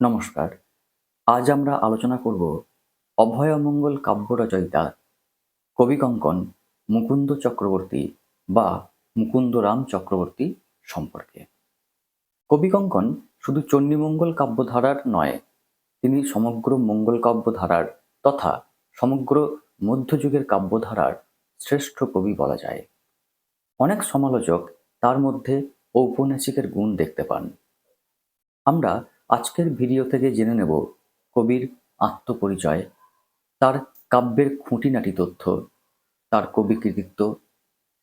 নমস্কার। আজ আমরা আলোচনা করব অভয়মঙ্গল কাব্য রচয়িতা কবি কঙ্কন মুকুন্দ চক্রবর্তী বা মুকুন্দরাম চক্রবর্তী সম্পর্কে। কবি কঙ্কন শুধু চণ্ডীমঙ্গল কাব্যধারার নয়, তিনি সমগ্র মঙ্গল কাব্যধারার তথা সমগ্র মধ্যযুগের কাব্যধারার শ্রেষ্ঠ কবি বলা যায়। অনেক সমালোচক তার মধ্যে ঔপন্যাসিকের গুণ দেখতে পান। আমরা আজকের ভিডিও থেকে জেনে নেব কবির আত্মপরিচয়, তার কাব্যের খুঁটিনাটি তথ্য, তার কবি কৃতিত্ব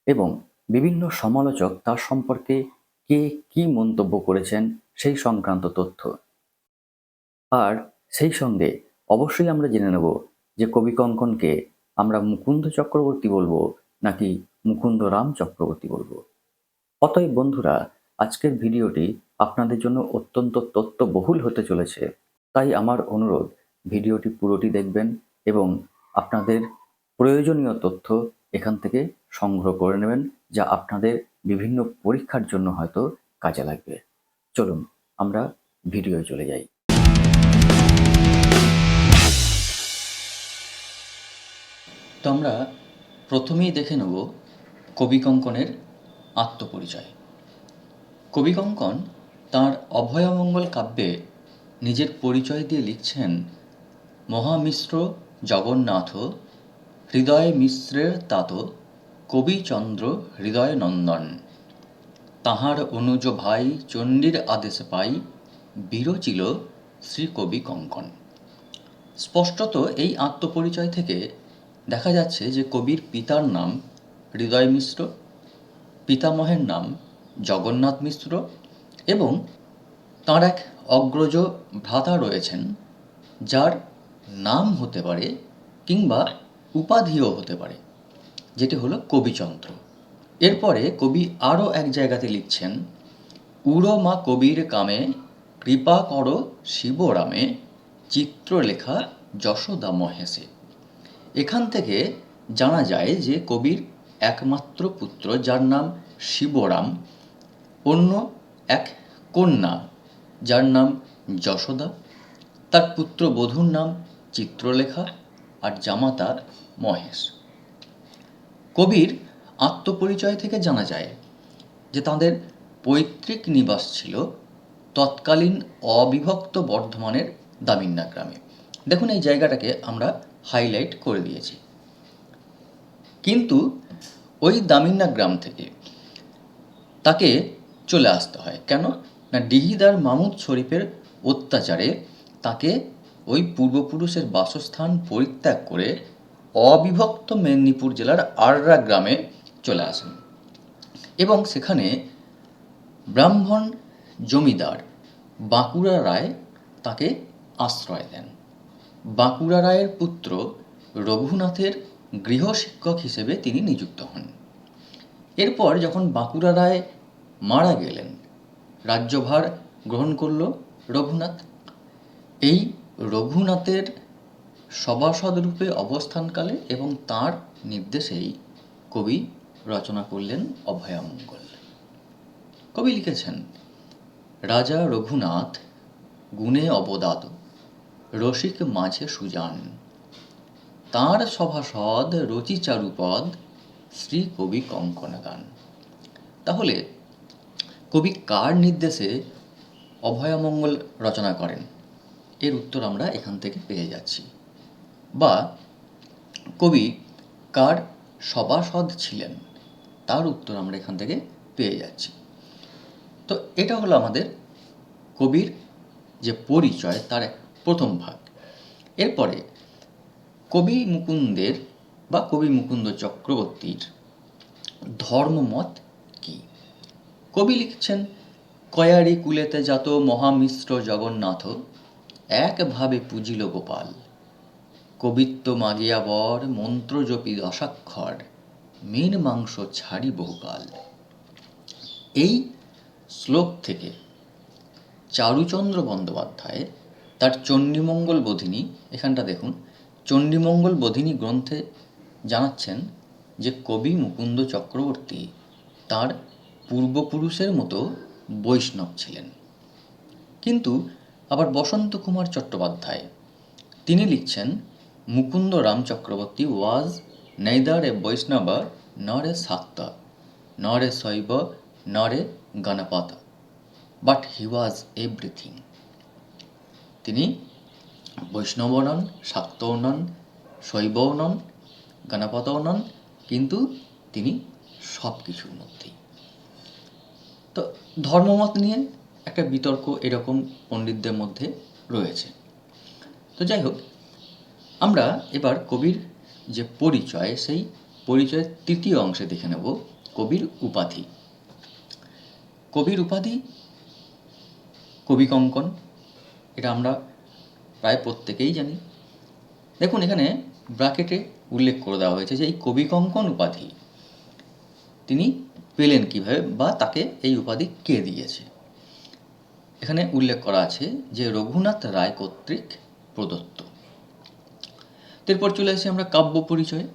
এবং বিভিন্ন সমালোচক তার সম্পর্কে কে কি মন্তব্য করেছেন সেই সংক্রান্ত তথ্য। আর সেই সঙ্গে অবশ্যই আমরা জেনে নেব যে কবি কঙ্কনকে আমরা মুকুন্দ চক্রবর্তী বলব নাকি মুকুন্দ রাম চক্রবর্তী বলব। অতএব বন্ধুরা আজকের ভিডিওটি আপনাদের জন্য অত্যন্ত তথ্যবহুল হতে চলেছে। তাই আমার অনুরোধ, ভিডিওটি পুরোটি দেখবেন এবং আপনাদের প্রয়োজনীয় তথ্য এখান থেকে সংগ্রহ করে নেবেন, যা আপনাদের বিভিন্ন পরীক্ষার জন্য হয়তো কাজে লাগবে। চলুন, আমরা ভিডিওয় চলে যাই। তো আমরা প্রথমেই দেখে নেব কবি কঙ্কনের আত্মপরিচয়। কবি কঙ্কন তাঁর অভয়মঙ্গল কাব্যে নিজের পরিচয় দিয়ে লিখছেন, মহামিশ্র জগন্নাথ, হৃদয় মিশ্রের তাত কবিচন্দ্র হৃদয় নন্দন। তাহার অনুজ ভাই চণ্ডীর আদেশ পাই, বিরচিল শ্রী কবি কঙ্কন স্পষ্টত এই আত্মপরিচয় থেকে দেখা যাচ্ছে যে কবির পিতার নাম হৃদয় মিশ্র, পিতামহের নাম জগন্নাথ মিশ্র এবং তাঁর এক অগ্রজ ভ্রাতা রয়েছেন, যার নাম হতে পারে কিংবা উপাধিও হতে পারে, যেটি হলো কবিচন্দ্র। এরপরে কবি আরও এক জায়গাতে লিখছেন, উড়ো মা কবির কামে, কৃপা কর শিবরামে, চিত্রলেখা যশোদা মহেশে এখান থেকে জানা যায় যে কবির একমাত্র পুত্র, যার নাম শিবরাম অন্য এক কন্যা, যার নাম যশোদা। তার পুত্র বধূর নাম চিত্রলেখা আর জামাতা মহেশ। কবির আত্মপরিচয় থেকে জানা যায় যে তাদের পৈতৃক নিবাস ছিল তৎকালীন অবিভক্ত বর্ধমানের দামিন্না গ্রামে। দেখুন এই জায়গাটাকে আমরা হাইলাইট করে দিয়েছি। কিন্তু ওই দামিন্না গ্রাম থেকে তাকে চলে আসতে হয়। কেন? না ডিহিদার মামুদ শরীফের অত্যাচারে তাকে ওই পূর্বপুরুষের বাসস্থান পরিত্যাগ করে অবিভক্ত মেদিনীপুর জেলার আররা গ্রামে চলে আসেন। এবং সেখানে ব্রাহ্মণ জমিদার বাঁকুড়া রায় তাকে আশ্রয় দেন। বাঁকুড়া রায়ের পুত্র রঘুনাথের গৃহশিক্ষক হিসেবে তিনি নিযুক্ত হন। এরপর যখন বাঁকুড়া রায় মারা গেলেন। রাজ্যভার গ্রহণ করল রঘুনাথ। এই রঘুনাথের সভাসদ রূপে অবস্থানকালে এবং তার নির্দেশেই কবি রচনা করলেন অভয়ামঙ্গল। কবি লিখেছেন, রাজা রঘুনাথ গুণে অবদাত, রসিক মাঝে সুজান। তাঁর সভাসদ রচি চারুপদ শ্রী কবি কঙ্কন গান তাহলে কবি কার নির্দেশে অভয়মঙ্গল রচনা করেন? এর উত্তর আমরা এখান থেকে পেয়ে যাচ্ছি। বা, কবি কার সভাসদ ছিলেন? তার উত্তর আমরা এখান থেকে পেয়ে যাচ্ছি। তো এটা হলো আমাদের কবির যে পরিচয়, তার প্রথম ভাগ। এরপরে কবি মুকুন্দের বা কবি মুকুন্দ চক্রবর্তীর ধর্মমত কবি লিখছেন, কয়ারি কুলেতে যাত মহামিশ্র জগন্নাথ একভাবে পুজিল গোপাল। কবিত্ব মাগিয়া বর, মন্ত্র জপি দশাক্ষর, মেন মাংস ছাড়ি বহুকাল। এই শ্লোক থেকে চারুচন্দ্র বন্দ্যোপাধ্যায়, তার চণ্ডীমঙ্গল বোধিনী, এখানটা দেখুন, চণ্ডীমঙ্গল বোধিনী গ্রন্থে জানাচ্ছেন যে কবি মুকুন্দ চক্রবর্তী তার পূর্বপুরুষের মতো বৈষ্ণব ছিলেন। কিন্তু আবার বসন্ত কুমার চট্টোপাধ্যায়, তিনি লিখছেন, Mukunda Ram Chakraborty was neither a Vaishnava nor Shakta নর শৈব নর Ganpat but he was everything তিনি বৈষ্ণবও নন শাক্তও নন, শৈবও নন, গণপতও নন, কিন্তু তিনি সব কিছুর মধ্যেই তো ধর্মমত নিয়ে একটা বিতর্ক এরকম পণ্ডিতদের মধ্যে রয়েছে। তো যাই হোক, আমরা এবার কবির যে পরিচয়, সেই পরিচয়ের তৃতীয় অংশে দেখে নেব কবির উপাধি। কবির উপাধি কবি কঙ্কন এটা আমরা প্রায় প্রত্যেকেই জানি। দেখুন, এখানে ব্রাকেটে উল্লেখ করে দেওয়া হয়েছে যে এই কবি কঙ্কন উপাধি, তিনি পেলেন কীভাবে বা তাকে এই উপাধি কে দিয়েছে? এখানে উল্লেখ করা আছে যে রঘুনাথ রায় কর্তৃক প্রদত্ত। এরপর চলে আসি আমরা কাব্য পরিচয়।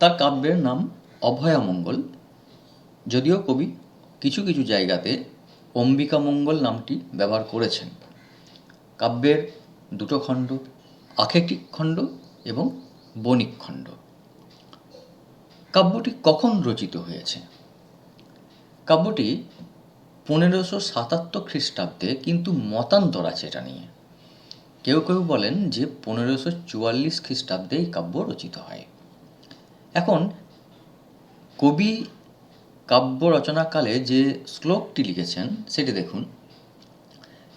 তার কাব্যের নাম অভয়ামঙ্গল। যদিও কবি কিছু কিছু জায়গাতে অম্বিকা মঙ্গল নামটি ব্যবহার করেছেন। কাব্যের দুটো খণ্ড আখেটিক খণ্ড এবং বণিক খণ্ড। কাব্যটি কখন রচিত হয়েছে? কাব্যটি পনেরোশো সাতাত্তর খ্রিস্টাব্দে কিন্তু মতান্তর আছে এটা নিয়ে। কেউ কেউ বলেন যে পনেরোশো চুয়াল্লিশ খ্রিস্টাব্দে এই কাব্য রচিত হয়। এখন, কবি কাব্য রচনাকালে যে শ্লোকটি লিখেছেন, সেটি দেখুন।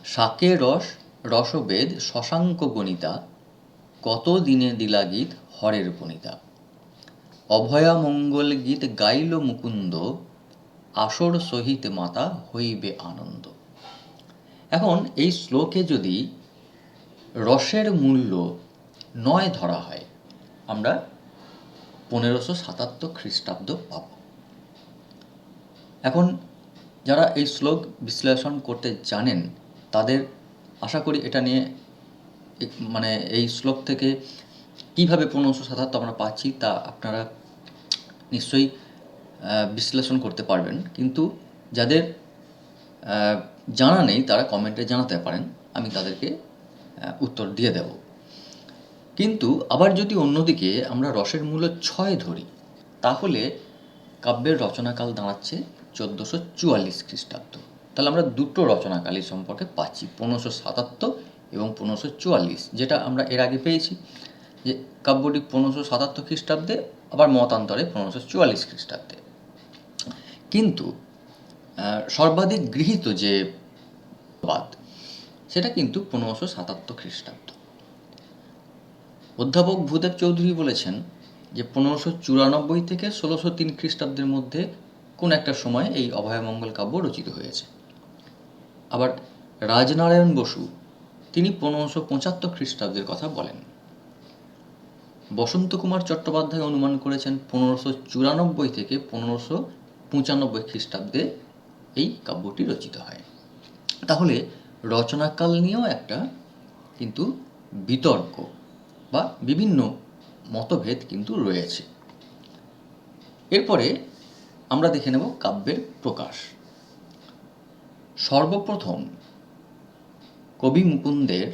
শাকে রস, রসবেদ, শশাঙ্ক গণিতা কত দিনে দিলা গীত, হরের বনিতা। অভয়া মঙ্গল গীত গাইল মুকুন্দ, আসর সহিত মাতা হইবে আনন্দ। এখন এই শ্লোকে যদি রসের মূল্য নয় ধরা হয়, আমরা পনেরোশো সাতাত্তর খ্রিস্টাব্দ পাব। এখন যারা এই শ্লোক বিশ্লেষণ করতে জানেন, তাদের আশা করি এটা নিয়ে মানে এই শ্লোক থেকে কীভাবে পনেরোশো সাতাত্তর আমরা পাচ্ছি তা আপনারা নিশ্চয়ই বিশ্লেষণ করতে পারবেন। কিন্তু যাদের জানা নেই, তারা কমেন্টে জানাতে পারেন। আমি তাদেরকে উত্তর দিয়ে দেব। কিন্তু আবার যদি অন্যদিকে আমরা রসের মূল্য ছয় ধরি, তাহলে কাব্যের রচনাকাল দাঁড়াচ্ছে চোদ্দোশো চুয়াল্লিশ খ্রিস্টাব্দ। তাহলে আমরা দুটো রচনাকালী সম্পর্কে পাচ্ছি, পনেরোশো সাতাত্তর এবং পনেরোশো চুয়াল্লিশ, যেটা আমরা এর আগে পেয়েছি। যে কাব্যটি পনেরোশো সাতাত্তর খ্রিস্টাব্দে আবার মতান্তরে পনেরোশো চুয়াল্লিশ খ্রিস্টাব্দে। কিন্তু সর্বাধিক গৃহীত যে বাদ, সেটা কিন্তু পনেরোশো সাতাত্তর খ্রিস্টাব্দ। অধ্যাপক ভূদেব চৌধুরী বলেছেন যে পনেরোশো চুরানব্বই থেকে ষোলোশো তিন খ্রিস্টাব্দের মধ্যে কোন একটা সময় এই অভয়মঙ্গল কাব্য রচিত হয়েছে। আবার রাজনারায়ণ বসু, তিনি পনেরোশো পঁচাত্তর খ্রিস্টাব্দের কথা বলেন। বসন্ত কুমার চট্টোপাধ্যায় অনুমান করেছেন পনেরোশো চুরানব্বই থেকে পনেরোশো পঁচানব্বই খ্রিস্টাব্দে এই কাব্যটি রচিত হয়। তাহলে রচনাকাল নিয়েও একটা কিন্তু বিতর্ক বা বিভিন্ন মতভেদ কিন্তু রয়েছে। এরপরে আমরা দেখে নেব কাব্যের প্রকাশ। সর্বপ্রথম কবি মুকুন্দের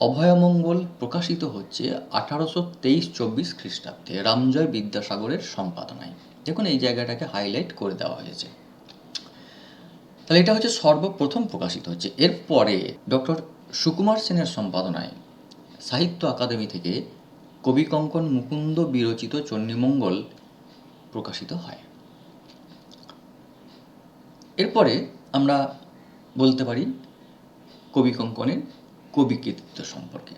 অভয়মঙ্গল প্রকাশিত হচ্ছে আঠারোশো তেইশ চব্বিশ খ্রিস্টাব্দে রামজয় বিদ্যাসাগরের সম্পাদনায়। দেখুন এই জায়গাটাকে হাইলাইট করে দেওয়া হয়েছে। তাহলে এটা হচ্ছে সর্বপ্রথম প্রকাশিত হচ্ছে। এরপরে ডক্টর সুকুমার সেনের সম্পাদনায় সাহিত্য একাডেমি থেকে কবি কঙ্কন মুকুন্দ বিরচিত চণ্ডীমঙ্গল প্রকাশিত হয়। এরপরে আমরা বলতে পারি কবি কঙ্কনের কবি কৃতিত্ব সম্পর্কে।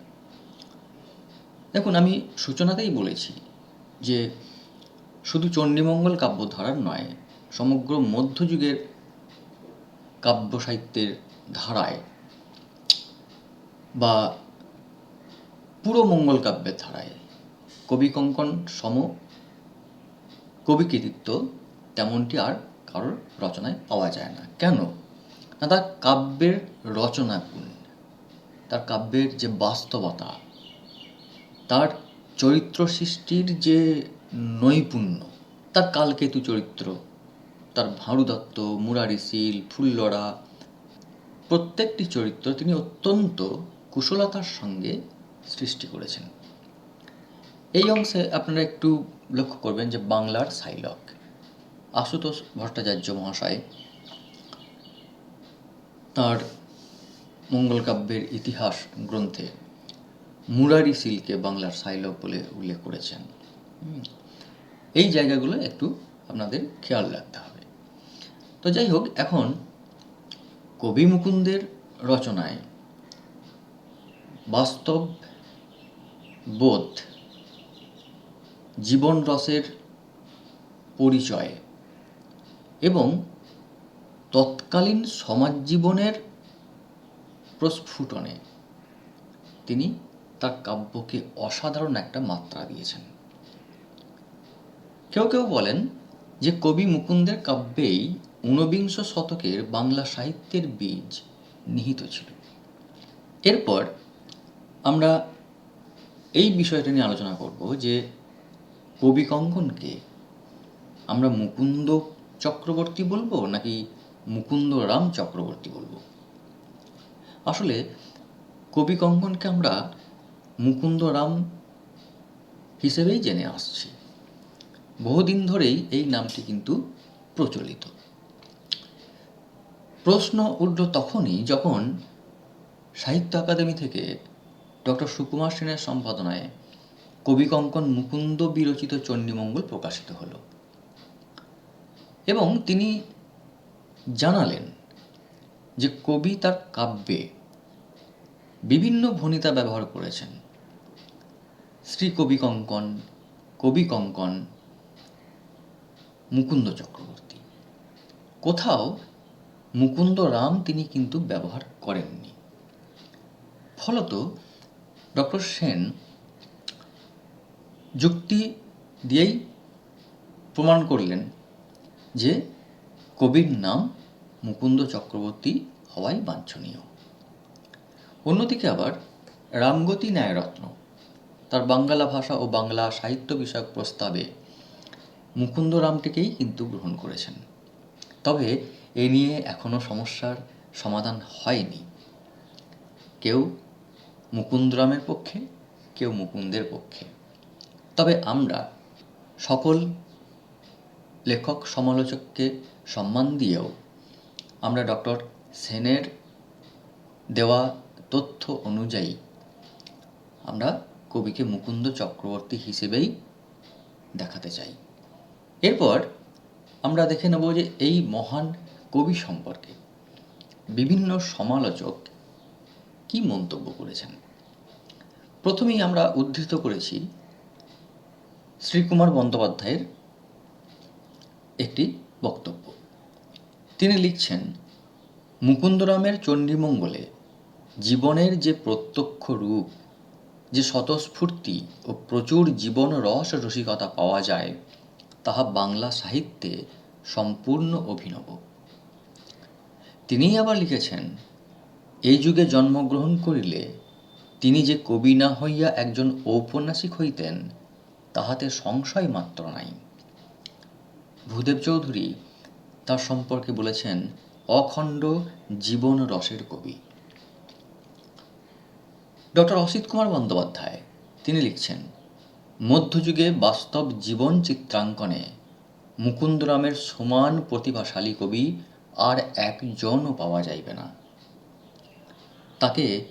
দেখুন, আমি সূচনাতেই বলেছি যে শুধু চণ্ডীমঙ্গল কাব্যধারার নয়, সমগ্র মধ্যযুগের কাব্য সাহিত্যের ধারায় বা পুরো মঙ্গল কাব্যের ধারায় কবি কঙ্কন সম কবি কৃতিত্ব তেমনটি আর কারোর রচনায় পাওয়া যায় না। কেন? না তার কাব্যের রচনা গুণ। তার কাব্যের যে বাস্তবতা, তার চরিত্র সৃষ্টির যে নৈপুণ্য, তার কালকেতু চরিত্র, তার ভাঁড়ু দত্ত ফুল্লরা, প্রত্যেকটি চরিত্র তিনি অত্যন্ত কুশলতার সঙ্গে সৃষ্টি করেছেন। এই অংশে আপনারা একটু লক্ষ্য করবেন যে বাংলার সাইলক, আশুতোষ ভট্টাচার্য মহাশয়, তার মঙ্গল কাব্যের ইতিহাস গ্রন্থে মুরারি সিলকে বাংলার সাইলক বলে উল্লেখ করেছেন। এই জায়গাগুলো একটু আপনাদের খেয়াল রাখতে হবে। তো যাই হোক, এখন কবি মুকুন্দের রচনায় বাস্তব বোধ, জীবন রসের পরিচয় এবং তৎকালীন সমাজ জীবনের প্রস্ফুটনে তিনি তার কাব্যকে অসাধারণ একটা মাত্রা দিয়েছেন। কেউ কেউ বলেন যে কবি মুকুন্দের কাব্যেই ঊনবিংশ শতকের বাংলা সাহিত্যের বীজ নিহিত ছিল। এরপর আমরা এই বিষয়টা নিয়ে আলোচনা করব যে কবি কঙ্কনকে আমরা মুকুন্দ চক্রবর্তী বলব নাকি মুকুন্দ রাম চক্রবর্তী বলব? আসলে কবি কঙ্কনকে আমরা মুকুন্দ রাম হিসেবেই জেনে আসছি। বহুদিন ধরেই এই নামটি কিন্তু প্রচলিত। প্রশ্ন উঠল তখনই যখন সাহিত্য একাডেমি থেকে ডক্টর সুকুমার সেনের সম্পাদনায় কবি কঙ্কন মুকুন্দ বিরচিত চণ্ডীমঙ্গল প্রকাশিত হল। এবং তিনি জানালেন যে কবি তার কাব্যে বিভিন্ন ভনিতা ব্যবহার করেছেন। শ্রী কবি কঙ্কন কবি কঙ্কন, মুকুন্দ চক্রবর্তী। কোথাও মুকুন্দ রাম তিনি কিন্তু ব্যবহার করেননি। ফলত ডক্টর সেন যুক্তি দিয়েই প্রমাণ করলেন যে কবির নাম মুকুন্দ চক্রবর্তী হওয়াই বাঞ্ছনীয়। অন্যদিকে আবার রামগতি ন্যায়রত্ন, তার বাংলা ভাষা ও বাংলা সাহিত্য বিষয়ক প্রস্তাবে মুকুন্দ রামটিকেই কিন্তু গ্রহণ করেছেন। তবে এ নিয়ে এখনও সমস্যার সমাধান হয়নি। কেউ মুকুন্দরামের পক্ষে, কেউ মুকুন্দের পক্ষে। তবে আমরা সকল লেখক সমালোচককে সম্মান দিয়েও আমরা ডক্টর সেনের দেওয়া তথ্য অনুযায়ী আমরা কবিকে মুকুন্দ চক্রবর্তী হিসেবেই দেখাতে চাই। এরপর আমরা দেখে নেব যে এই মহান কবি সম্পর্কে বিভিন্ন সমালোচক কি মন্তব্য করেছেন। প্রথমেই আমরা উদ্ধৃত করেছি শ্রীকুমার বন্দ্যোপাধ্যায়ের একটি বক্তব্য। তিনি লিখছেন মুকুন্দরামের চণ্ডীমঙ্গলে জীবনের যে প্রত্যক্ষ রূপ, যে স্বতঃস্ফূর্তি ও প্রচুর জীবন রস রসিকতা পাওয়া যায়, তাহা বাংলা সাহিত্যে সম্পূর্ণ অভিনব। তিনিই আবার লিখেছেন, এই যুগে জন্মগ্রহণ করিলে তিনি যে কবি না হইয়া একজন ঔপন্যাসিক হইতেন, তাহাতে সংশয় মাত্র নাই। ভূদেব চৌধুরী তার সম্পর্কে বলেছেন, অখণ্ড জীবন রসের কবি। ডক্টর অসিত কুমার বন্দ্যোপাধ্যায়, তিনি লিখছেন, মধ্যযুগে বাস্তব জীবন চিত্রাঙ্কনে মুকুন্দরামের সমান প্রতিভাশালী কবি আর একজনও পাওয়া যাইবে না। তাকে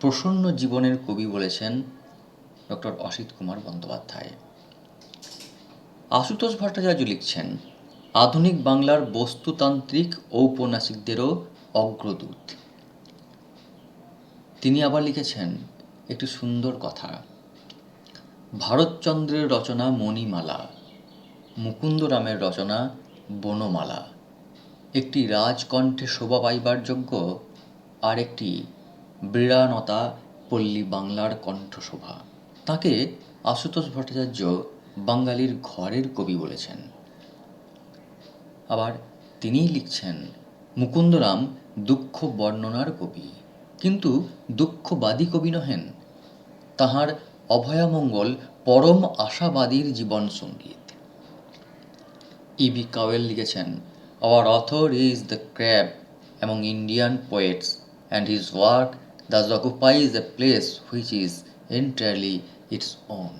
প্রসন্ন জীবনের কবি বলেছেন ডক্টর অসিত কুমার বন্দ্যোপাধ্যায়। আশুতোষ ভট্টাচার্য লিখছেন, আধুনিক বাংলার বস্তুতান্ত্রিক ঔপন্যাসিকদেরও অগ্রদূত। তিনি আবার লিখেছেন একটি সুন্দর কথা। ভারতচন্দ্রের রচনা মণিমালা, মুকুন্দরামের রচনা বনমালা। একটি রাজকণ্ঠে শোভা পাইবার যোগ্য আর একটি বীরানতা পল্লী বাংলার কণ্ঠশোভা। তাকে আশুতোষ ভট্টাচার্য বাঙালির ঘরের কবি বলেছেন। আবার তিনিই লিখছেন, মুকুন্দরাম দুঃখ বর্ণনার কবি। কিন্তু দুঃখবাদী কবি নহেন। তাহার অভয়ামঙ্গল পরম আশাবাদীর জীবন সংগীত। ইবি কাওয়েল লিখেছেন our author is the crab among Indian poets, and his work thus occupies a place which is entirely its own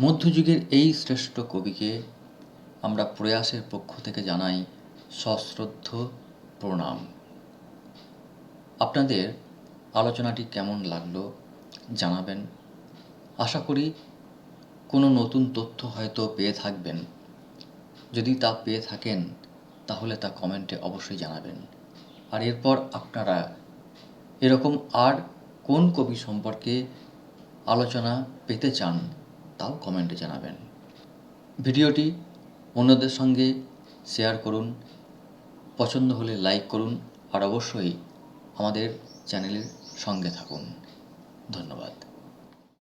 মধ্যযুগের এই শ্রেষ্ঠ কবিকে আমরা প্রয়াসের পক্ষ থেকে জানাই সশ্রদ্ধ প্রণাম। আপনাদের আলোচনাটি কেমন লাগল জানাবেন। আশা করি কোনো নতুন তথ্য হয়তো পেয়ে থাকবেন। যদি তা পেয়ে থাকেন, তাহলে তা কমেন্টে অবশ্যই জানাবেন। আর এরপর আপনারা এরকম আর কোন কবি সম্পর্কে আলোচনা পেতে চান, তাও কমেন্টে জানাবেন। ভিডিওটি অন্যদের সঙ্গে শেয়ার করুন, পছন্দ হলে লাইক করুন, আর অবশ্যই আমাদের চ্যানেলের সঙ্গে থাকুন। ধন্যবাদ।